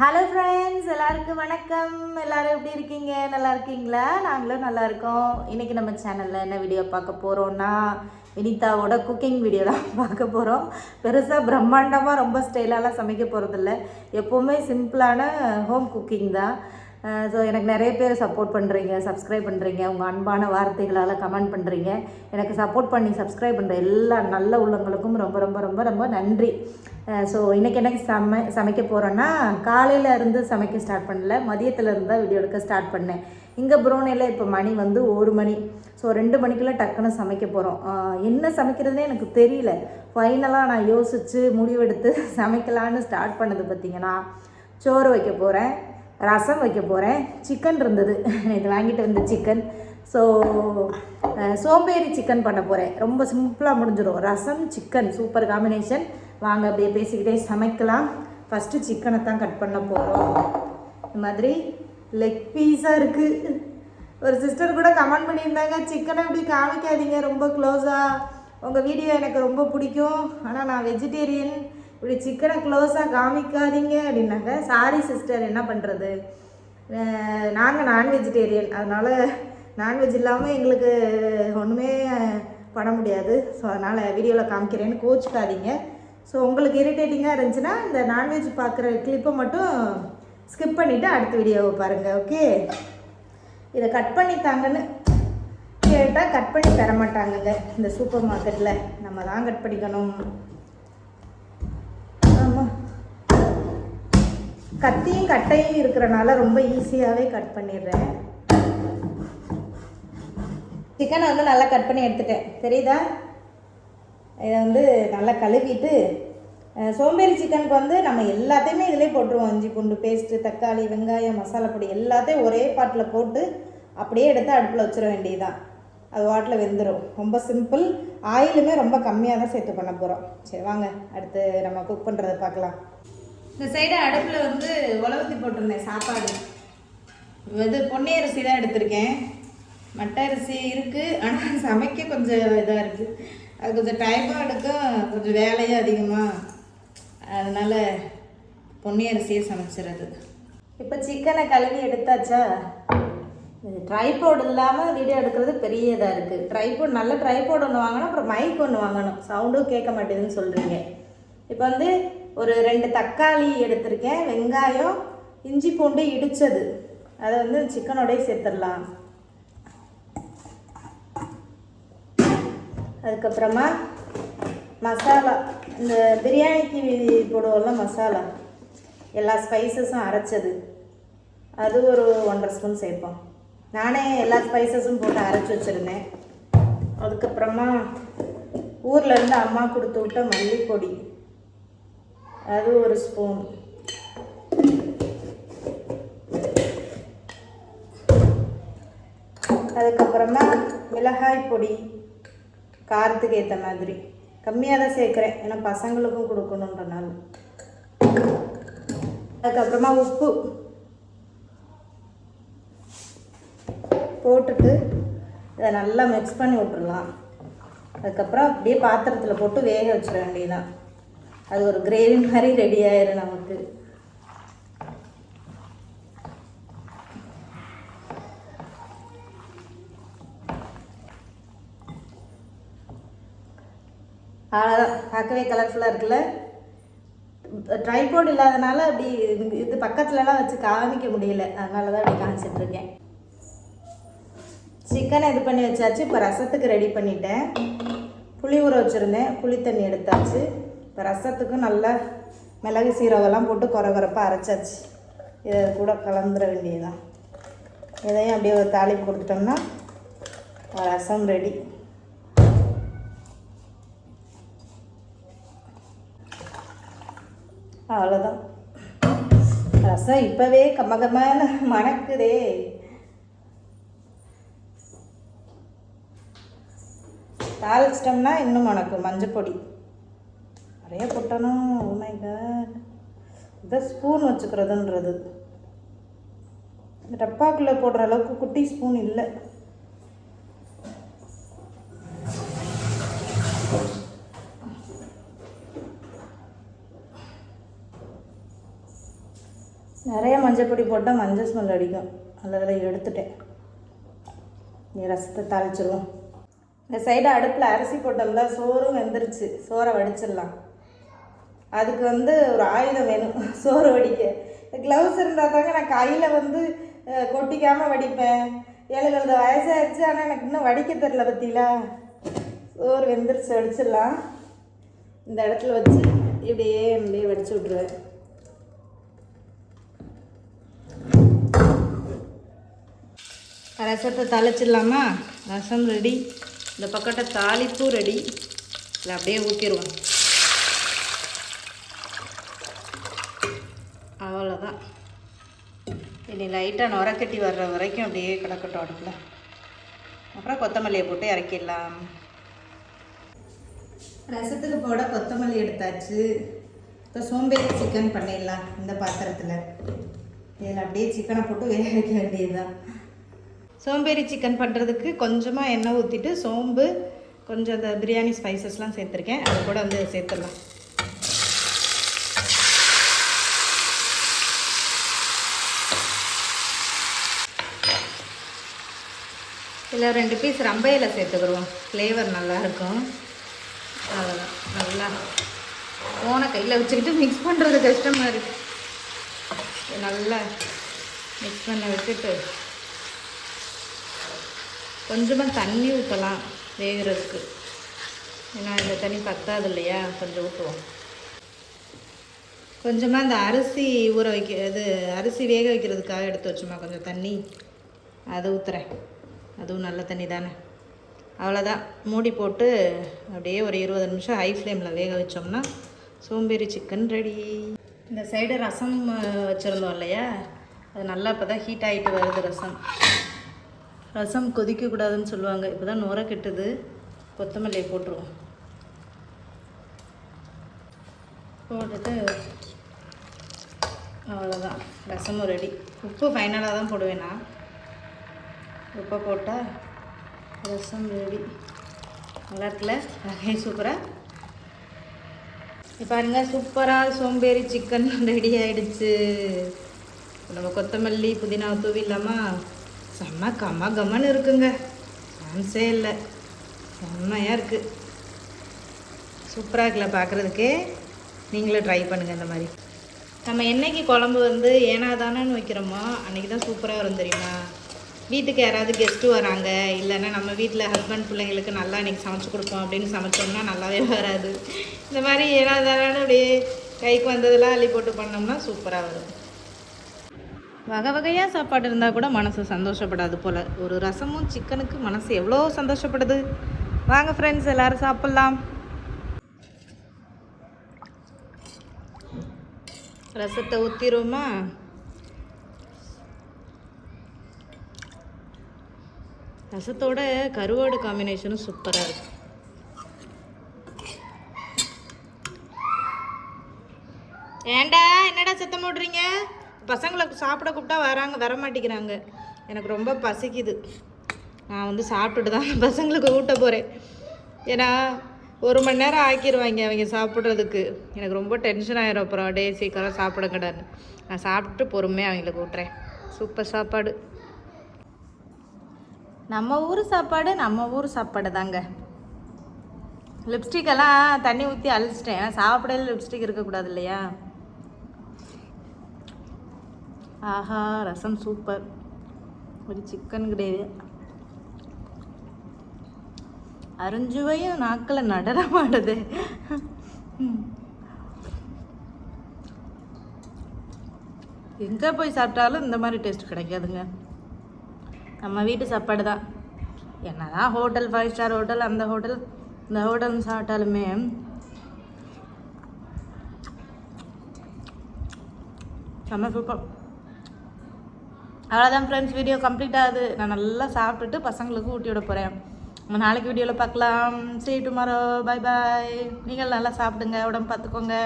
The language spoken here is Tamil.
ஹலோ ஃப்ரெண்ட்ஸ் எல்லாருக்கும் வணக்கம். எல்லாரும் எப்படி இருக்கீங்க? நல்லா இருக்கீங்களா? நாங்களும் நல்லா இருக்கோம். இன்றைக்கி நம்ம சேனலில் என்ன வீடியோ பார்க்க போகிறோம்னா வினிதாவோட குக்கிங் வீடியோ தான் பார்க்க போகிறோம் பெருசாக பிரம்மாண்டமாக ரொம்ப ஸ்டைலாலாம் சமைக்க போகிறதில்ல எப்போவுமே சிம்பிளான ஹோம் குக்கிங் தான். ஸோ எனக்கு நிறைய பேர் சப்போர்ட் பண்ணுறீங்க சப்ஸ்கிரைப் பண்ணுறீங்க உங்கள் அன்பான வார்த்தைகளால் கமெண்ட் பண்ணுறீங்க எனக்கு சப்போர்ட் பண்ணி சப்ஸ்கிரைப் பண்ணுற எல்லா நல்ல உள்ளவங்களுக்கும் ரொம்ப ரொம்ப ரொம்ப ரொம்ப நன்றி. ஸோ இன்றைக்கி எனக்கு சமை சமைக்க போகிறேன்னா காலையில் இருந்து சமைக்க ஸ்டார்ட் பண்ணல மதியத்துலேருந்து தான் வீடியோ எடுக்க ஸ்டார்ட் பண்ணேன். இங்கே புரோனையில் இப்போ மணி வந்து ஒரு மணி. ஸோ ரெண்டு மணிக்குள்ளே டக்குன்னு சமைக்க போகிறோம் என்ன சமைக்கிறதுனே எனக்கு தெரியல. ஃபைனலாக நான் யோசித்து முடிவெடுத்து சமைக்கலான்னு ஸ்டார்ட் பண்ணது பார்த்திங்கன்னா சோறு வைக்க போகிறேன் ரசம் வைக்க போகிறேன் சிக்கன் இருந்தது. இது வாங்கிட்டு வந்த சிக்கன் ஸோ சோம்பேறி சிக்கன் பண்ண போகிறேன் ரொம்ப சிம்பிளாக முடிஞ்சிடும் ரசம் சிக்கன் சூப்பர் காம்பினேஷன் வாங்க அப்படியே பேசிக்கிட்டே சமைக்கலாம். ஃபஸ்ட்டு சிக்கனை தான் கட் பண்ண போகிறோம் இந்த மாதிரி லெக் பீஸாக இருக்குது ஒரு சிஸ்டர் கூட கமெண்ட் பண்ணியிருந்தாங்க சிக்கனை இப்படி காமிக்காதீங்க. ரொம்ப க்ளோஸாக உங்கள் வீடியோ எனக்கு ரொம்ப பிடிக்கும். ஆனால் நான் வெஜிடேரியன் இப்படி சிக்கனை க்ளோஸாக காமிக்காதீங்க அப்படின்னாங்க சாரி சிஸ்டர் என்ன பண்ணுறது நாங்கள் நான் வெஜிடேரியன் அதனால் நான்வெஜ் இல்லாமல் எங்களுக்கு ஒன்றுமே பண்ண முடியாது. ஸோ அதனால் வீடியோவில் காமிக்கிறேன்னு கோச்சிக்காதீங்க. ஸோ உங்களுக்கு இரிட்டேட்டிங்காக இருந்துச்சுன்னா இந்த நான்வெஜ் பார்க்குற கிளிப்பை மட்டும் ஸ்கிப் பண்ணிவிட்டு அடுத்த வீடியோவை பாருங்கள் ஓகே இதை கட் பண்ணி தாங்கன்னு கேட்டால் கட் பண்ணி தர மாட்டாங்கங்க இந்த சூப்பர் மார்க்கெட்டில் நம்ம தான் கட் பண்ணிக்கணும். கத்தியும் கட்டையும் இருக்கிறனால ரொம்ப ஈஸியாகவே கட் பண்ணிடுறேன். சிக்கனை வந்து நல்லா கட் பண்ணி எடுத்துட்டேன். தெரியுதா? இதை வந்து நல்லா கழுவிட்டு சோம்பேறி சிக்கனுக்கு வந்து நம்ம எல்லாத்தையுமே இதிலே போட்டுருவோம். இஞ்சி பூண்டு பேஸ்ட்டு தக்காளி வெங்காயம் மசாலா பொடி எல்லாத்தையும் ஒரே பாட்டில் போட்டு அப்படியே எடுத்து அடுப்பில் வச்சிட வேண்டியதுதான். அது வாட்டில் வெந்துடும் ரொம்ப சிம்பிள் ஆயிலுமே ரொம்ப கம்மியாக தான் சேர்த்து பண்ண போகிறோம் சரி வாங்க. அடுத்து நம்ம குக் பண்ணுறதை பார்க்கலாம். இந்த சைடு அடுப்பில் வந்து உலவத்தி போட்டிருந்தேன் சாப்பாடு. இது பொன்னி அரிசி தான் எடுத்திருக்கேன். மட்டை அரிசி இருக்குது ஆனால் சமைக்க கொஞ்சம் இதாக இருக்குது அது கொஞ்சம் டைமும் எடுக்கும் கொஞ்சம் வேலையும் அதிகமாக அதனால் பொன்னி அரிசியை சமைச்சிடுறது இப்போ சிக்கனை கழுவி எடுத்தாச்சா? ட்ரைபோர்டு இல்லாமல் வீடியோ எடுக்கிறது பெரிய இதாக இருக்குது ட்ரைபோர்ட் நல்ல ட்ரைபோர்டு ஒன்று வாங்கணும் அப்புறம் மைக் ஒன்று வாங்கணும். சவுண்டும் கேட்க மாட்டேதுன்னு சொல்கிறீங்க இப்போ வந்து ஒரு ரெண்டு தக்காளி எடுத்திருக்கேன் வெங்காயம் இஞ்சி பூண்டு இடித்தது அதை வந்து சிக்கனோடய சேர்த்துடலாம். அதுக்கப்புறமா மசாலா இந்த பிரியாணிக்கு போடுவோம்ல மசாலா எல்லா ஸ்பைசஸும் அரைச்சது. அது ஒரு ஒன்றரை ஸ்பூன் சேர்ப்போம். நானே எல்லா ஸ்பைசஸும் போட்டு அரைச்சி வச்சுருந்தேன். அதுக்கப்புறமா ஊர்லேருந்து அம்மா கொடுத்து விட்ட மல்லிப்பொடி. அது ஒரு ஸ்பூன் அதுக்கப்புறமா மிளகாய் பொடி காரத்துக்கு ஏற்ற மாதிரி. கம்மியாக தான் சேர்க்குறேன். ஏன்னா பசங்களுக்கும் கொடுக்கணுன்றனால அதுக்கப்புறமா உப்பு போட்டுட்டு இதை நல்லா மிக்ஸ் பண்ணி விட்டுடலாம் அதுக்கப்புறம் அப்படியே பாத்திரத்தில் போட்டு வேக வச்சிட வேண்டியதான் அது ஒரு கிரேவி மாதிரி ரெடி ஆயிரும் நமக்கு. அவ்வளோதான் பார்க்கவே கலர்ஃபுல்லாக இருக்குல்ல? ட்ரைபோர்ட் இல்லாதனால அப்படி இது- பக்கத்துலலாம் வச்சு காமிக்க முடியல. அதனால தான் அப்படி காமிச்சிட்ருக்கேன் சிக்கனை இது பண்ணி வச்சாச்சு. இப்போ ரசத்துக்கு ரெடி பண்ணிட்டேன். புளி ஊற வச்சுருந்தேன். புளி தண்ணி எடுத்தாச்சு. இப்போ ரசத்துக்கும் நல்லா மிளகு சீரகெல்லாம் போட்டு குறை குறைப்பாக அரைச்சாச்சு. இதை கூட கலந்துட வேண்டியதுதான். இதையும் அப்படியே ஒரு தாளிப்பு கொடுத்துட்டோம்னா ரசம் ரெடி அவ்வளோதான் ரசம் இப்போவே கம்மகமான மணக்குதே. தாளிச்சிட்டோம்னா இன்னும் மணக்கும் மஞ்சப்பொடி. நிறைய கொட்டணும். மை காட் இதான் ஸ்பூன் வச்சுக்கிறதுன்றது. டப்பாக்குள்ளே போடுற அளவுக்கு குட்டி ஸ்பூன் இல்லை. நிறைய மஞ்சள் பொடி போட்டால் மஞ்சள் ஸ்மெல் அடிக்கும். அதில் எடுத்துட்டேன். நீ ரசத்தை தாளிச்சிருவோம். இந்த சைடு அடுப்பில் அரிசி போட்டோம்ல சோறும் வெந்துருச்சு. சோறை வடிச்சிடலாம். அதுக்கு வந்து ஒரு ஆயுதம் வேணும் சோறு வடிக்க. க்ளவுஸ் இருந்தால் தாங்க நான் கையில் வந்து கொட்டிக்காமல் வடிப்பேன். எனக்கு வயசாகிடுச்சு ஆனால் எனக்கு இன்னும் வடிக்க தெரில பார்த்தீங்களா சோறு வெந்துருச்சு வடிச்சிடலாம். இந்த இடத்துல வச்சு இப்படியே இப்படியே வடிச்சு விட்ருவேன் ரசத்தை தாளிச்சிடலாமா? ரசம் ரெடி இந்த பக்கத்தை தாளிப்பும் ரெடி இல்லை அப்படியே ஊற்றிடுவோம் அவ்வளோதான் இனி லைட்டாக நுரக்கட்டி வர்ற வரைக்கும் அப்படியே கிடக்கட்டும் அடுப்பில். அப்புறம் கொத்தமல்லியை போட்டு இறக்கிடலாம். ரசத்துக்கு போட கொத்தமல்லி எடுத்தாச்சு. இப்போ சோம்பேறி சிக்கன் பண்ணிடலாம் இந்த பாத்திரத்தில். இதில் அப்படியே சிக்கனை போட்டு வேக வைக்க வேண்டியதுதான். சோம்பேறி சிக்கன் பண்ணுறதுக்கு கொஞ்சமாக எண்ணெய் ஊற்றிட்டு சோம்பு கொஞ்சம் அந்த பிரியாணி ஸ்பைசஸ்லாம் சேர்த்துருக்கேன். அது கூட வந்து சேர்த்துடலாம். இதில் ரெண்டு பீஸ் ரம்பையில் சேர்த்துக்கிடுவோம் ஃப்ளேவர் நல்லாயிருக்கும். அவ்வளோதான் நல்லா ஃபோனை கையில் வச்சுக்கிட்டு மிக்ஸ் பண்ணுறது கஷ்டமாக இருக்குது நல்லா மிக்ஸ் பண்ண விட்டுட்டு கொஞ்சமாக தண்ணி ஊற்றலாம் வேகிறதுக்கு. ஏன்னா இந்த தண்ணி பத்தாது இல்லையா? கொஞ்சம் ஊற்றுவோம் கொஞ்சமாக இந்த அரிசி ஊற வைக்க இது அரிசி வேக வைக்கிறதுக்காக எடுத்து வச்சோமா கொஞ்சம் தண்ணி? அதை ஊற்றுறேன் அதுவும் நல்ல தண்ணி தானே. அவ்வளோதான் மூடி போட்டு அப்படியே ஒரு இருபது நிமிஷம் ஹை ஃப்ளேமில் வேக வச்சோம்னா சோம்பேறி சிக்கன் ரெடி இந்த சைடு ரசம் வச்சுருந்தோம் இல்லையா? அது நல்லா இப்போ தான் ஹீட் ஆகிட்டு வருது ரசம். ரசம் கொதிக்கக்கூடாதுன்னு சொல்லுவாங்க. இப்போ தான் நுர கெட்டுது. கொத்தமல்லியை போட்டுருவோம். போட்டுட்டு அவ்வளோதான் ரசமும் ரெடி உப்பு ஃபைனலாக தான் போடுவேன் நான். உப்பை போட்டால் ரசம் ரெடி. நல்லா இருக்குல்ல? வகை சூப்பராக இப்போ பாருங்க சூப்பராக சோம்பேறி சிக்கன் ரெடி ஆகிடுச்சு நம்ம கொத்தமல்லி புதினா தூவி இல்லாமல் செம்ம கம கமன்னு இருக்குங்க. சான்ஸே இல்லை. செம்மையாக இருக்குது சூப்பராக இருக்குல்ல பார்க்குறதுக்கே நீங்களும் ட்ரை பண்ணுங்கள் இந்த மாதிரி. நம்ம என்னைக்கு குழம்பு வந்து ஏனாதானன்னு வைக்கிறோமோ அன்றைக்கி தான் சூப்பராக வரும் தெரியுமா? வீட்டுக்கு யாராவது கெஸ்ட்டு வராங்க இல்லைன்னா நம்ம வீட்டில் ஹஸ்பண்ட் பிள்ளைங்களுக்கு நல்லா இன்றைக்கி சமைச்சு கொடுப்போம் அப்படின்னு சமைச்சோம்னா நல்லாவே வராது. இந்த மாதிரி ஏனாதானு அப்படியே கைக்கு வந்ததெல்லாம் அள்ளி போட்டு பண்ணோம்னா சூப்பராக வரும். வகை வகையாக சாப்பாடு இருந்தால் கூட மனசு சந்தோஷப்படாது போல். ஒரு ரசமும் சிக்கனுக்கு மனசு எவ்வளோ சந்தோஷப்படுது? வாங்க ஃப்ரெண்ட்ஸ் எல்லோரும் சாப்பிட்லாம். ரசத்தை ஊற்றிடுவோமா ரசத்தோட கருவாடு காம்பினேஷனும் சூப்பராக இருக்கும் ஏண்டா என்னடா சத்தம் போடுறீங்க? பசங்களை சாப்பிட கூப்பிட்டா வராங்க வர மாட்டேங்கிறாங்க. எனக்கு ரொம்ப பசிக்குது. நான் வந்து சாப்பிட்டுட்டு தான் பசங்களுக்கு ஊட்ட போகிறேன் ஏன்னா ஒரு மணி நேரம் ஆக்கிடுவாங்க அவங்க சாப்பிட்றதுக்கு. எனக்கு ரொம்ப டென்ஷன் ஆயிரும். அப்புறம் டே சீக்கிரம் சாப்பிட கிடான்னு நான் சாப்பிட்டு பொறுமையாக அவங்களுக்கு ஊட்டுறேன் சூப்பர் சாப்பாடு. நம்ம ஊர் சாப்பாடு நம்ம ஊர் சாப்பாடு தாங்க லிப்ஸ்டிக்கெல்லாம் தண்ணி ஊற்றி அழிச்சிட்டேன். ஏன்னா சாப்பிடையில லிப்ஸ்டிக் இருக்கக்கூடாது இல்லையா? ஆஹா ரசம் சூப்பர் ஒரு சிக்கன் கிரேவி அருஞ்சுவையும் நாக்கில் நடனமாடுது எங்கே போய் சாப்பிட்டாலும் இந்த மாதிரி டேஸ்ட் கிடைக்காதுங்க. நம்ம வீட்டு சாப்பாடு தான். என்னதான் ஹோட்டல் ஃபைவ் ஸ்டார் ஹோட்டல் அந்த ஹோட்டல் இந்த ஹோட்டல் சாப்பிட்டாலுமே செம்ம சூப்பர் அவ்வளோதான் ஃப்ரெண்ட்ஸ் வீடியோ கம்ப்ளீட் ஆகுது. நான் நல்லா சாப்பிட்டுட்டு பசங்களுக்கு ஊட்டி விட போகிறேன் நம்ம நாளைக்கு வீடியோவில் பார்க்கலாம். சரி டுமாரோ பை பாய் நீங்கள் நல்லா சாப்பிடுங்க. உடம்பு பார்த்துக்கோங்க.